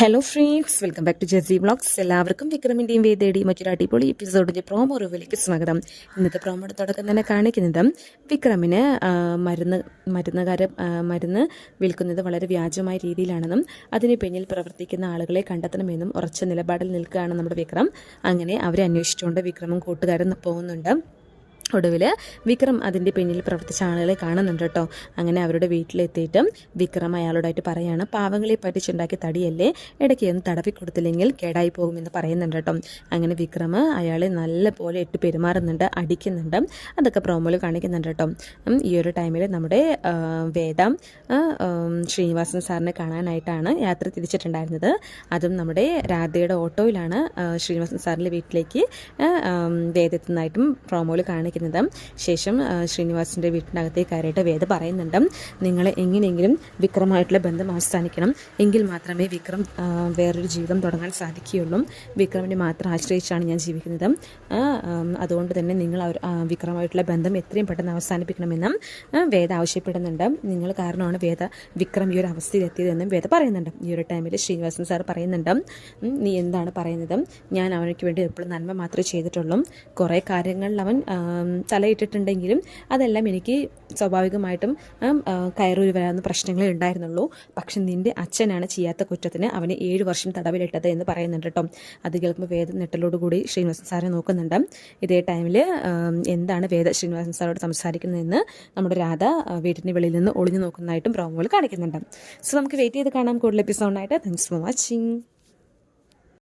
Hello friends welcome back to JC blogs എല്ലാവർക്കും വിക്രമിന്റെയും വേദയുടെയും മറ്റൊരു അടിപൊളി എപ്പിസോഡിന്റെ പ്രോമോ റിവ്യൂലേക്ക് സ്വാഗതം. ഇന്നത്തെ പ്രോമോയുടെ തുടക്കം തന്നെ കാണിക്കുന്നത് വിക്രമിന് മരുന്ന് മരുന്നുകാരെ മരുന്ന് വിൽക്കുന്നത് വളരെ വ്യാജമായ രീതിയിലാണെന്നും അതിന് പിന്നിൽ പ്രവർത്തിക്കുന്ന ആളുകളെ കണ്ടെത്തണമെന്നും ഉറച്ച നിലപാടിൽ നിൽക്കുകയാണ് നമ്മുടെ വിക്രം. അങ്ങനെ അവരെ അന്വേഷിച്ചുകൊണ്ട് വിക്രമും കൂട്ടുകാരും പോകുന്നുണ്ട്. ഒടുവിൽ വിക്രം അതിന്റെ പിന്നിൽ പ്രവർത്തിച്ച ആളുകളെ കാണുന്നുണ്ട് കേട്ടോ. അങ്ങനെ അവരുടെ വീട്ടിലെത്തിയിട്ടും വിക്രം അയാളോടായിട്ട് പറയാണ് പാവങ്ങളെ പറ്റിച്ചുണ്ടാക്കി തടിയല്ലേ? ഇടയ്ക്ക് ഒന്ന് തടവി കൊടുത്തില്ലെങ്കിൽ കേടായി പോകുമെന്ന് പറയുന്നുണ്ട് കേട്ടോ. അങ്ങനെ വിക്രം അയാളെ നല്ല പോലെ ഇട്ട് പെരുമാറുന്നുണ്ട് അടിക്കുന്നുണ്ട്. അതൊക്കെ പ്രോമോയിൽ കാണിക്കുന്നുണ്ട് കേട്ടോ. ഈ ഒരു ടൈമിൽ നമ്മുടെ വേദം ശ്രീനിവാസൻ സാറിനെ കാണാനായിട്ടാണ് യാത്ര തിരിച്ചിട്ടുണ്ടായിരുന്നത്. അതും നമ്മുടെ രാധയുടെ ഓട്ടോയിലാണ് ശ്രീനിവാസൻ സാറിന്റെ വീട്ടിലേക്ക് ആ, ആം, വേദ എത്തുന്നതായിട്ടും പ്രോമോയിൽ കാണിക്കുന്നത് ശേഷം ആ, ശ്രീനിവാസിന്റെ വീട്ടിനകത്തേക്ക് കയറിയിട്ട് വേദ പറയുന്നുണ്ട് നിങ്ങൾ എങ്ങനെയെങ്കിലും വിക്രമായിട്ടുള്ള ബന്ധം അവസാനിക്കണം. എങ്കിൽ മാത്രമേ വിക്രം വേറൊരു ജീവിതം തുടങ്ങാൻ സാധിക്കുകയുള്ളൂ. വിക്രമിനെ മാത്രം ആശ്രയിച്ചാണ് ഞാൻ ജീവിക്കുന്നത്. അതുകൊണ്ട് തന്നെ നിങ്ങൾ വിക്രമായിട്ടുള്ള ബന്ധം എത്രയും പെട്ടെന്ന് അവസാനിപ്പിക്കണമെന്നും വേദ ആവശ്യപ്പെടുന്നുണ്ട്. നിങ്ങൾ കാരണമാണ് വേദ വിക്രം ഈ ഒരു അവസ്ഥയിലെത്തിയതെന്നും വേദ പറയുന്നുണ്ട്. ഈ ഒരു ടൈമിൽ ശ്രീനിവാസൻ സാർ പറയുന്നുണ്ട് നീ എന്താണ് പറയുന്നത്? ഞാൻ അവനക്ക് വേണ്ടി എപ്പോഴും നന്മ മാത്രമേ ചെയ്തിട്ടുള്ളൂ. കുറേ കാര്യങ്ങളിൽ അവൻ തലയിട്ടിട്ടുണ്ടെങ്കിലും അതെല്ലാം എനിക്ക് സ്വാഭാവികമായിട്ടും കയറൂരി വരാവുന്ന പ്രശ്നങ്ങളേ ഉണ്ടായിരുന്നുള്ളൂ. പക്ഷെ നിന്റെ അച്ഛനാണ് ചെയ്യാത്ത കുറ്റത്തിന് അവന് ഏഴ് വർഷം തടവിലിട്ടത് എന്ന് പറയുന്നുണ്ട് കേട്ടോ. അത് കേൾക്കുമ്പോൾ വേദ നെട്ടലോടുകൂടി ശ്രീനിവാസൻ സാറിനെ നോക്കുന്നുണ്ട്. ഇതേ ടൈമിൽ എന്താണ് വേദ ശ്രീനിവാസൻ സാറോട് സംസാരിക്കുന്നതെന്ന് നമ്മുടെ രാധ വീട്ടിന്റെ വെളിയിൽ നിന്ന് ഒളിഞ്ഞു നോക്കുന്നതായിട്ടും പ്രോമോയിൽ കാണിക്കുന്നുണ്ട്. സോ നമുക്ക് വെയിറ്റ് ചെയ്ത് കാണാം കൂടുതൽ എപ്പിസോഡായിട്ട് താങ്ക്സ് ഫോർ വാച്ചിങ്